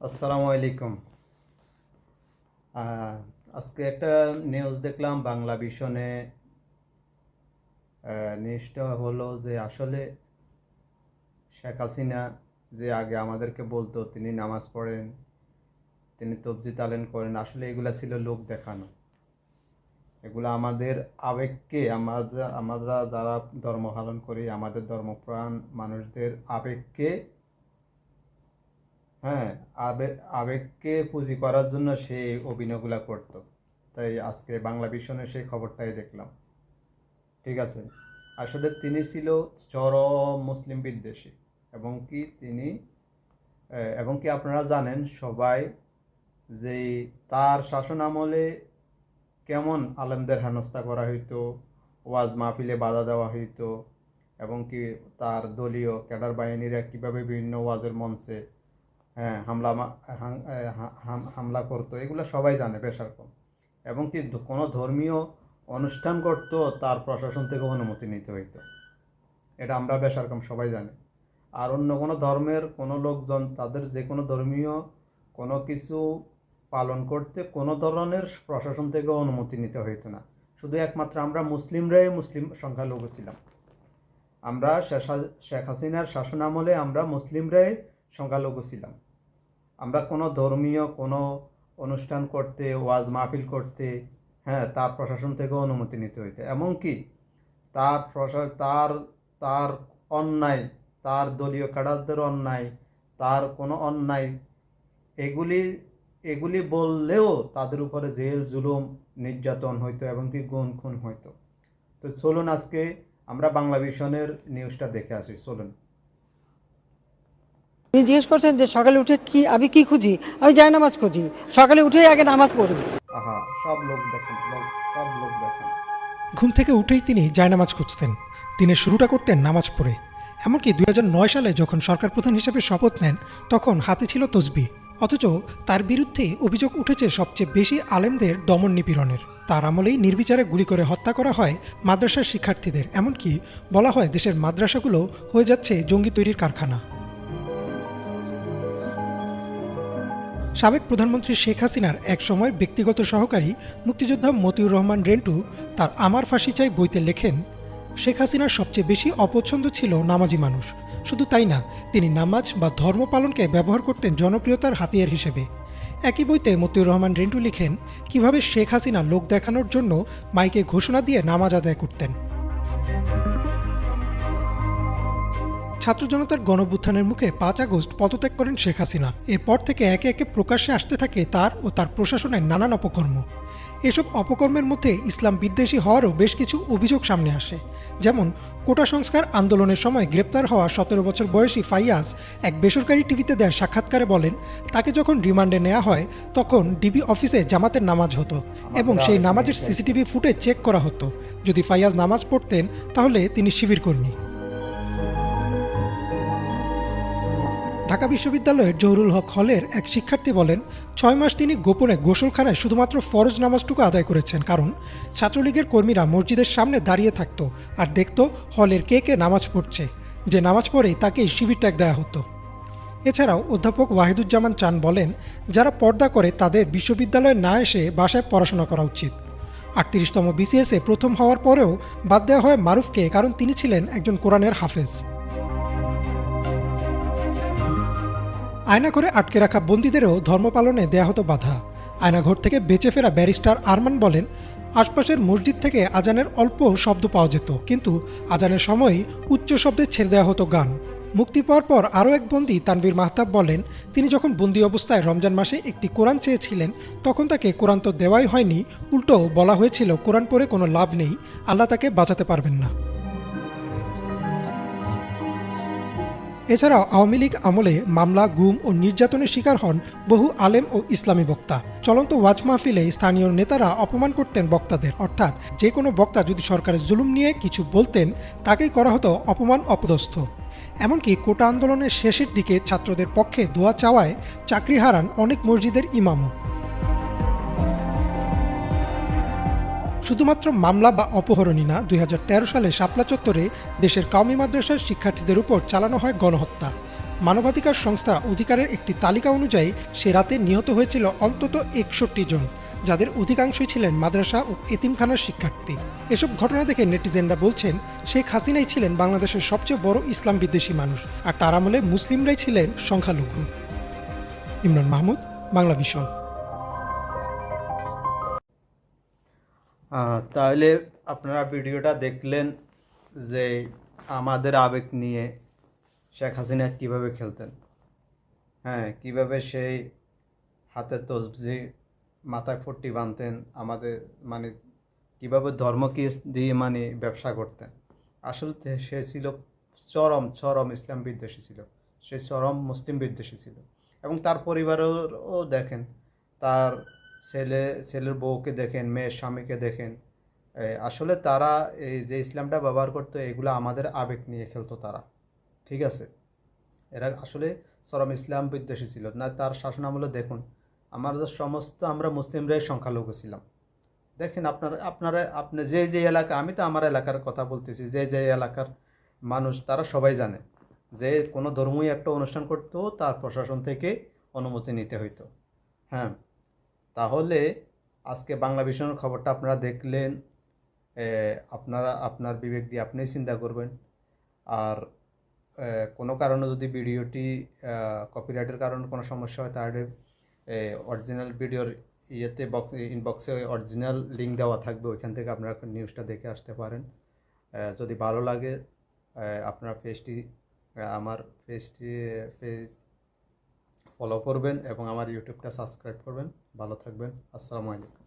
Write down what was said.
আসসালামু আলাইকুম। আজকে একটা নিউজ দেখলাম, বাংলা ভিশনে নিউজটা হলো যে আসলে শেখ হাসিনা যে আগে আমাদেরকে বলতো, তিনি নামাজ পড়েন, তিনি তবজি তালেন করেন, আসলে এগুলা ছিল লোক দেখানো। এগুলো আমাদের আবেগকে আমরা আমরা যারা ধর্ম পালন করি, আমাদের ধর্মপ্রাণ মানুষদের আবেগকে হ্যাঁ আবেগ আবেগকে পুঁজি করার জন্য সে অভিনয়গুলা করত। তাই আজকে বাংলা ভিশনে সেই খবরটাই দেখলাম। ঠিক আছে? আসলে তিনি ছিল চরম মুসলিম বিদ্বেষী এবং কি তিনি এবং কি আপনারা জানেন সবাই যে তার শাসন আমলে কেমন আলেমদের হেনস্থা করা হইতো, ওয়াজ মাহফিলে বাধা দেওয়া হইতো এবং কি তার দলীয় ক্যাডার বাহিনীরা কীভাবে বিভিন্ন ওয়াজের মঞ্চে হামলা মা- হাং- এ, হা- হাম- হামলা করতো এগুলো সবাই জানে বেশার কম এবং কি কোনো ধর্মীয় অনুষ্ঠান করতো তার প্রশাসন থেকে অনুমতি নিতে হইতো। এটা আমরা বেশার কম সবাই জানি। আর অন্য কোনো ধর্মের কোনো লোকজন তাদের যে কোনো ধর্মীয় কোনো কিছু পালন করতে কোনো ধরনের প্রশাসন থেকে অনুমতি নিতে হইতো না। শুধু একমাত্র আমরা মুসলিমরাই মুসলিম সংখ্যালঘু ছিলাম। আমরা শেখ হাসিনার শাসন আমলে আমরা মুসলিমরাই সংখ্যালঘু ছিলাম। আমরা কোনো ধর্মীয় কোনো অনুষ্ঠান করতে, ওয়াজ মাহফিল করতে হ্যাঁ তার প্রশাসন থেকে অনুমতি নিতে হইতো। এমনকি তার প্রশা, তার তার অন্যায়, তার দলীয় ক্যাডারদের অন্যায়, তার কোনো অন্যায়, এগুলি এগুলি বললেও তাদের উপরে জেল, জুলুম, নির্যাতন হইতো এবং কি গুণ খুন হইতো। তো চলুন আজকে আমরা বাংলা ভিশনের নিউজটা দেখে আসি। চলুন। তিনি জিজ্ঞেস করছেন যে সকালে উঠে কি আমি কি খুঁজি? আমি যাই নামাজ খুঁজি। সকালে উঠেই আগে নামাজ পড়ি। আহা সব লোক দেখেন সব লোক দেখেন। ঘুম থেকে উঠেই তিনি জায়নামাজ খুঁজতেন। দিনের শুরুটা করতেন নামাজ পড়ে। এমনকি দুই হাজার নয় সালে যখন সরকার প্রধান হিসেবে শপথ নেন তখন হাতে ছিল তসবি। অথচ তার বিরুদ্ধে অভিযোগ উঠেছে সবচেয়ে বেশি আলেমদের দমন নিপীড়নের। তার আমলেই নির্বিচারে গুলি করে হত্যা করা হয় মাদ্রাসার শিক্ষার্থীদের। এমনকি বলা হয় দেশের মাদ্রাসাগুলো হয়ে যাচ্ছে জঙ্গি তৈরির কারখানা। সাবেক প্রধানমন্ত্রী শেখ হাসিনার এক সময়ের ব্যক্তিগত সহকারী মুক্তিযোদ্ধা মতিউর রহমান রেন্টু তার আমার ফাঁসি চাই বইতে লেখেন, শেখ হাসিনার সবচেয়ে বেশি অপছন্দ ছিল নামাজি মানুষ। শুধু তাই না, তিনি নামাজ বা ধর্ম পালনকে ব্যবহার করতেন জনপ্রিয়তার হাতিয়ার হিসেবে। একই বইতে মতিউর রহমান রেন্টু লিখেন, কীভাবে শেখ হাসিনা লোক দেখানোর জন্য মাইকে ঘোষণা দিয়ে নামাজ আদায় করতেন? ছাত্র জনতার গণভ্যুত্থানের মুখে পাঁচ আগস্ট পদত্যাগ করেন শেখ হাসিনা। এরপর থেকে একে একে প্রকাশ্যে আসতে থাকে তার ও তার প্রশাসনের নানান অপকর্ম। এসব অপকর্মের মধ্যে ইসলাম বিদ্বেষী হওয়ারও বেশ কিছু অভিযোগ সামনে আসে। যেমন কোটা সংস্কার আন্দোলনের সময় গ্রেপ্তার হওয়া সতেরো বছর বয়সী ফাইয়াজ এক বেসরকারি টিভিতে দেওয়া সাক্ষাৎকারে বলেন তাকে যখন রিমান্ডে নেওয়া হয় তখন ডিবি অফিসে জামাতের নামাজ হতো এবং সেই নামাজের সিসিটিভি ফুটেজ চেক করা হতো। যদি ফাইয়াজ নামাজ পড়তেন তাহলে তিনি শিবির কর্মী ঢাকা বিশ্ববিদ্যালয়ের জহুরুল হক হলের এক শিক্ষার্থী বলেন, ছয় মাস তিনি গোপনে গোসলখানায় শুধুমাত্র ফরজ নামাজটুকু আদায় করেছেন কারণ ছাত্রলীগের কর্মীরা মসজিদের সামনে দাঁড়িয়ে থাকতো আর দেখত হলের কে কে নামাজ পড়ছে। যে নামাজ পড়ে তাকেই শিবির ট্যাগ দেওয়া হতো। এছাড়াও অধ্যাপক ওয়াহিদুজ্জামান চান বলেন, যারা পর্দা করে তাদের বিশ্ববিদ্যালয়ে না এসে বাসায় পড়াশোনা করা উচিত। আটত্রিশতম বিসিএসে প্রথম হওয়ার পরেও বাদ দেওয়া হয় মারুফকে, কারণ তিনি ছিলেন একজন কোরআনের হাফেজ। আয়না করে আটকে রাখা বন্দীদেরও ধর্ম পালনে দেয়া হতো বাধা। আয়নাঘর থেকে বেঁচে ফেরা ব্যারিস্টার আরমান বলেন, আশপাশের মসজিদ থেকে আজানের অল্প শব্দ পাওয়া যেত, কিন্তু আজানের সময় উচ্চ শব্দে ছেড়ে দেওয়া হতো গান। মুক্তি পাওয়ার পর আরও এক বন্দী তানভীর মাহতাব বলেন, তিনি যখন বন্দি অবস্থায় রমজান মাসে একটি কোরআন চেয়েছিলেন, তখন তাকে কোরআন তো দেওয়াই হয়নি, উল্টো বলা হয়েছিল কোরআন পড়ে কোনো লাভ নেই, আল্লাহ তাকে বাঁচাতে পারবেন না। এছাড়াও আওয়ামী লীগ আমলে মামলা, গুম ও নির্যাতনের শিকার হন বহু আলেম ও ইসলামী বক্তা। চলন্ত ওয়াজ মাহফিলে স্থানীয় নেতারা অপমান করতেন বক্তাদের। অর্থাৎ যে কোনো বক্তা যদি সরকারের জুলুম নিয়ে কিছু বলতেন, তাকেই করা হতো অপমান অপদস্থ। এমনকি কোটা আন্দোলনের শেষের দিকে ছাত্রদের পক্ষে দোয়া চাওয়ায় চাকরি হারান অনেক মসজিদের ইমামও। শুধুমাত্র মামলা বা অপহরণই না, দুই হাজার তেরো সালে শাপলা চত্বরে দেশের কাউমি মাদ্রাসার শিক্ষার্থীদের উপর চালানো হয় গণহত্যা। মানবাধিকার সংস্থা অধিকারের একটি তালিকা অনুযায়ী সে রাতে নিহত হয়েছিল অন্তত একষট্টি জন, যাদের অধিকাংশই ছিলেন মাদ্রাসা ও এতিমখানার শিক্ষার্থী। এসব ঘটনা দেখে নেটিজেনরা বলছেন, শেখ হাসিনাই ছিলেন বাংলাদেশের সবচেয়ে বড় ইসলাম বিদ্বেষী মানুষ, আর তার আমলে মুসলিমরাই ছিলেন সংখ্যালঘু। ইমরান মাহমুদ বাংলা ভিশন তাহলে আপনারা ভিডিওটা দেখলেন যে আমাদের আবেগ নিয়ে শেখ হাসিনা কীভাবে খেলতেন। হ্যাঁ কীভাবে সেই হাতে তসবি মাথায় ফট্টি বাঁধতেন, আমাদের মানে কীভাবে ধর্মকে দিয়ে মানে ব্যবসা করতেন। আসলে সে ছিল চরম চরম ইসলাম বিদ্বেষী ছিল। সে চরম মুসলিম বিদ্বেষী ছিল। এবং তার পরিবারেরও দেখেন, তার ছেলে, ছেলের বউকে দেখেন, মেয়ের স্বামীকে দেখেন আসলে তারা এই যে ইসলামটা ব্যবহার করতো, এগুলো আমাদের আবেগ নিয়ে খেলতো তারা। ঠিক আছে? এরা আসলে চরম ইসলাম বিদ্বেষী ছিল। না, তার শাসন আমলে দেখুন, আমাদের সমস্ত আমরা মুসলিমরাই সংখ্যালঘু ছিলাম। দেখেন আপনার, আপনারা, আপনি যে যে এলাকা, আমি তো আমার এলাকার কথা বলতেছি, যে যে এলাকার মানুষ, তারা সবাই জানে যে কোনো ধর্মই একটা অনুষ্ঠান করতো, তার প্রশাসন থেকে অনুমতি নিতে হইতো। হ্যাঁ? তাহলে আজকে বাংলা ভিশনের খবরটা আপনারা দেখলেন আপনারা, আপনার বিবেক দিয়ে আপনিই চিন্তা করবেন। আর কোনো কারণে যদি ভিডিওটি কপিরাইটের কারণে কোনো সমস্যা হয়, তাহলে অরিজিনাল ভিডিওর ইয়েতে বক্স ইনবক্সে অরিজিনাল লিঙ্ক দেওয়া থাকবে, ওইখান থেকে আপনারা নিউজটা দেখে আসতে পারেন। যদি ভালো লাগে আপনার পেজটি আমার পেজটি পেজ ফলো করবেন এবং আমার ইউটিউবটা সাবস্ক্রাইব করবেন। ভালো থাকবেন। আসসালামু আলাইকুম।